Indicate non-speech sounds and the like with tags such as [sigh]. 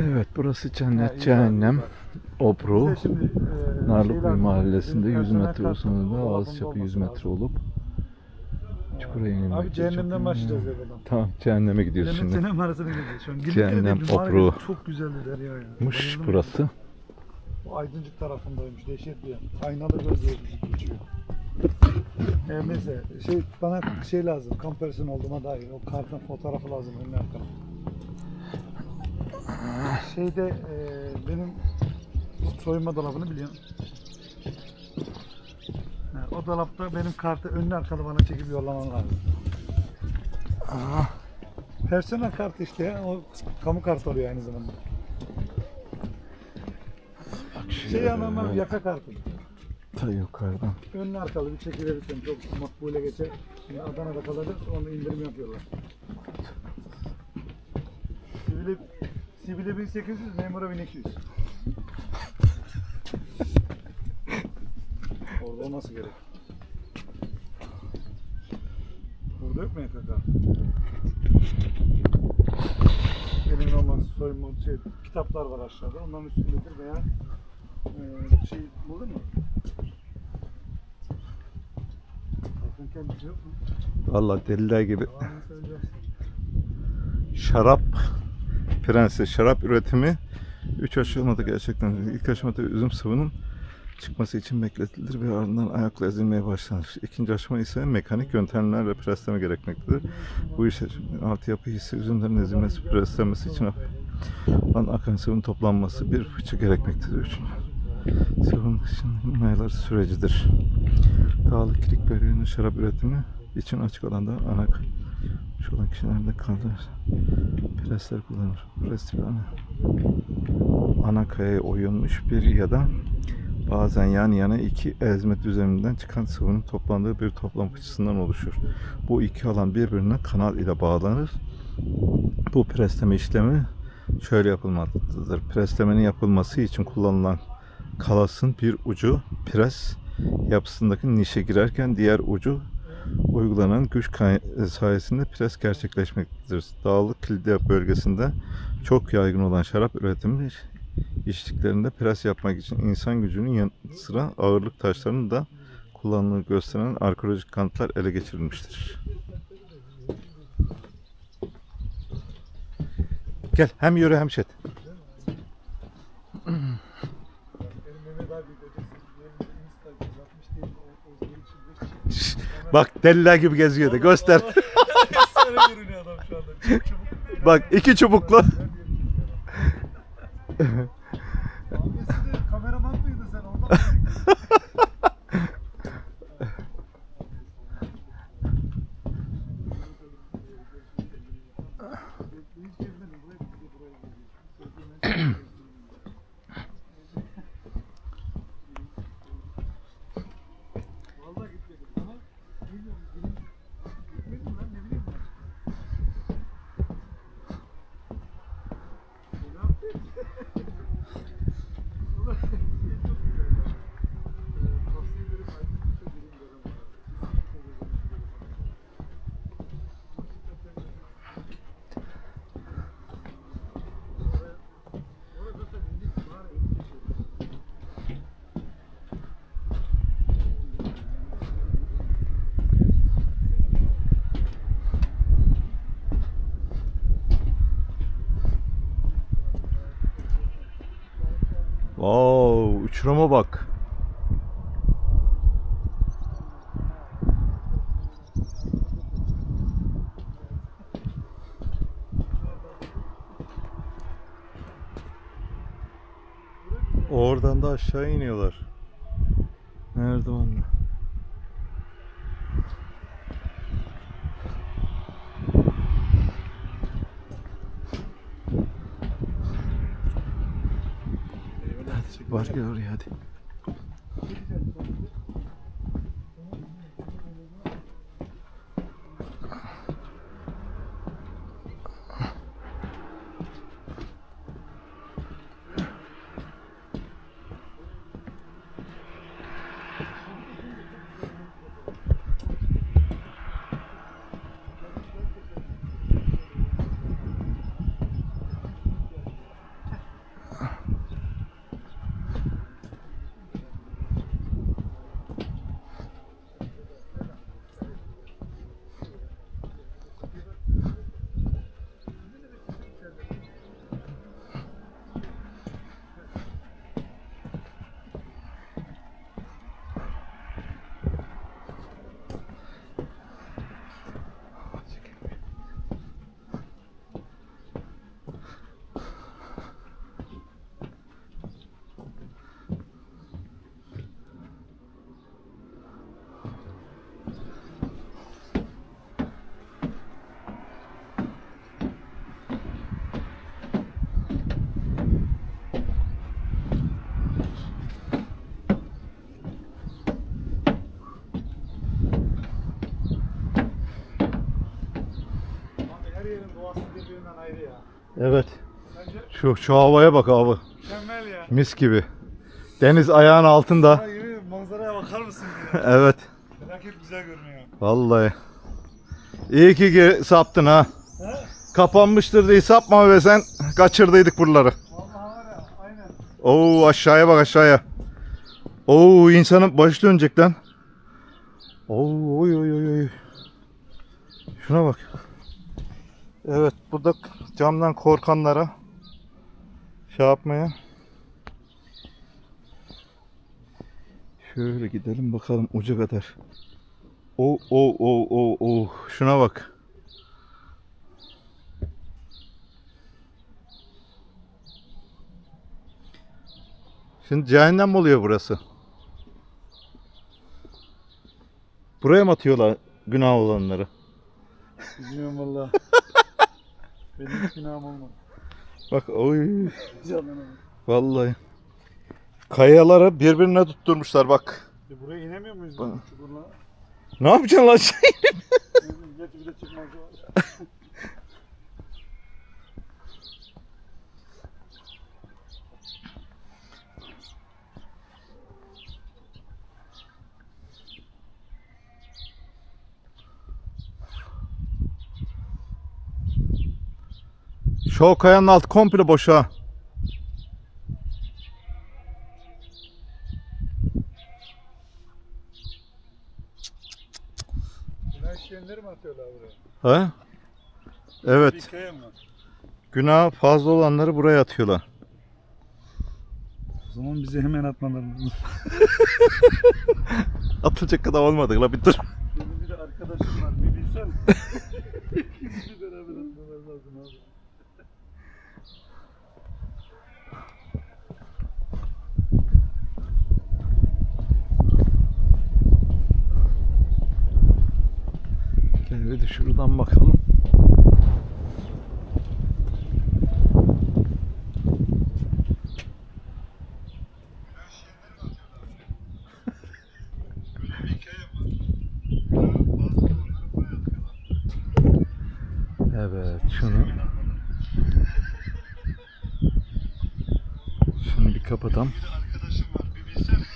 Evet burası Ha, cennet iyi cehennem. şimdi, e, Narlıköy şeyler- mahallesinde bizim 100 metre uzunluğunda ağız çapı 100 olması metre olup çukura inilmek. Abi cehennemden başlayacağız evvela. Tamam cehenneme gidiyoruz Cennet şimdi. cehennem arasına gidiyoruz şu an. Gidip Cehennem obru. Çok güzeldi Derya ya. Muş burası. Bu Aydıncık tarafındaymış. Dehşet bir yer. Aynalı göl diye geçiyor. Her neyse şey bana şey lazım. Kamp personeli olduğuma dair. O kartın fotoğrafı lazım önüne arkadan. Şeyde e, benim soyunma dolabını biliyorsun. Ha, o dolapta benim kartı önüne arkalı bana çekip yollaman lazım. Personel kartı işte ya. O kamu kartı oluyor aynı zamanda. Şey anlamam yaka kartı. Ta yukarıdan. Önlü arkalı bir çekiverirsen çok makbule geçer. Şimdi Adana'da kalacak onu indirim yapıyorlar. Sivile, sivile 1800, memura 1200. Orada olması gerek. Burada yok mu YKK? Benim normal soyunma şey, kitaplar var aşağıda. Onların üstündedir veya e, şey buldun mu? Kalkın kendisi yok mu? Valla deliler gibi. Şarap prenses şarap üretimi 3 aşamada gerçekten ilk aşamada üzüm sıvının çıkması için bekletilir ve ardından ayakla ezilmeye başlanır. İkinci aşama ise mekanik yöntemlerle presleme gerekmektedir. Bu işe altyapı hissi üzümlerin ezilmesi, preslenmesi için an akan sıvının toplanması bir fıçı gerekmektedir. Üçüncü sıvının dışında mayalar sürecidir. Dağlık kilik bölgenin şarap üretimi için açık alanda anak şu olan kişilerde kalır. Presler kullanır. Pres tipi ana. Kayaya oyulmuş bir ya da bazen yan yana iki ezme düzleminden çıkan sıvının toplandığı bir toplam fıçısından oluşur. Bu iki alan birbirine kanal ile bağlanır. Bu presleme işlemi şöyle yapılmaktadır. Preslemenin yapılması için kullanılan kalasın bir ucu pres yapısındaki nişe girerken diğer ucu uygulanan güç sayesinde pres gerçekleşmektedir. Dağlık Kilde bölgesinde çok yaygın olan şarap üretimi içtiklerinde pres yapmak için insan gücünün yanı sıra ağırlık taşlarının da kullanıldığını gösteren arkeolojik kanıtlar ele geçirilmiştir. Gel hem yürü hem şet. Benim Mehmet abi kocası benim Instagram yapmış değil. O, o şeyin içinde Bak deliler gibi geziyor da göster. [laughs] Sarı görünüyor adam şu anda. Bak iki çubuklu. Abisi de kameraman mıydı sen ondan mı? Hiç gezmedim. Buraya gidiyor, buraya gidiyor. Sözlemen- Vallahi gitmedim ama bilmiyorum. Benim gitmedim lan ne bileyim ben. Ne yaptın? Ulan şey çok güzel ya. Ee, Tavsiye ederim. Aydınlıkta gelin derim bana. Orada zaten indik var ya, indik şey. Uçuruma bak. Oradan da aşağı iniyorlar. Merdivenle. Var gel oraya hadi. Ayrı ya. Evet. Bence Şu, şu havaya bak abi. mükemmel ya. Mis gibi. Deniz ayağın altında. Ya yemin ederim manzaraya bakar mısın ya? [laughs] Evet. Felaket güzel görünüyor. Vallahi. İyi ki ge- saptın ha. He? Kapanmıştır diye sapma ve sen kaçırdıydık buraları. Vallahi var ya aynen. Oo aşağıya bak aşağıya. Oo insanın başı dönecek lan. Oo oy oy oy oy. Şuna bak. Evet burada camdan korkanlara şey yapmaya. Şöyle gidelim bakalım uca kadar. O o o o o şuna bak. Şimdi cehennem oluyor burası? Buraya mı atıyorlar günah olanları? Bilmiyorum valla. [laughs] Benim hiç günahım olmadı. Bak oy Canına. vallahi. Kayaları birbirine tutturmuşlar bak. E buraya inemiyor muyuz? Bana- Çukurla. Ne yapacaksın lan şey? Gerçi bir de çıkmaz [laughs] Şu kayanın altı komple boş ha. Günah işleyenleri mi atıyorlar buraya? Ha? Evet. Günah fazla olanları buraya atıyorlar. O zaman bizi hemen atmaları lazım. [laughs] Atılacak kadar olmadık la bir dur. Benim bir de arkadaşım var bir bilsen. [laughs] İkimizi beraber atmaları lazım abi. Gel bir de şuradan bakalım. Evet şunu şunu bir kapatalım. Arkadaşım var bir bilsen.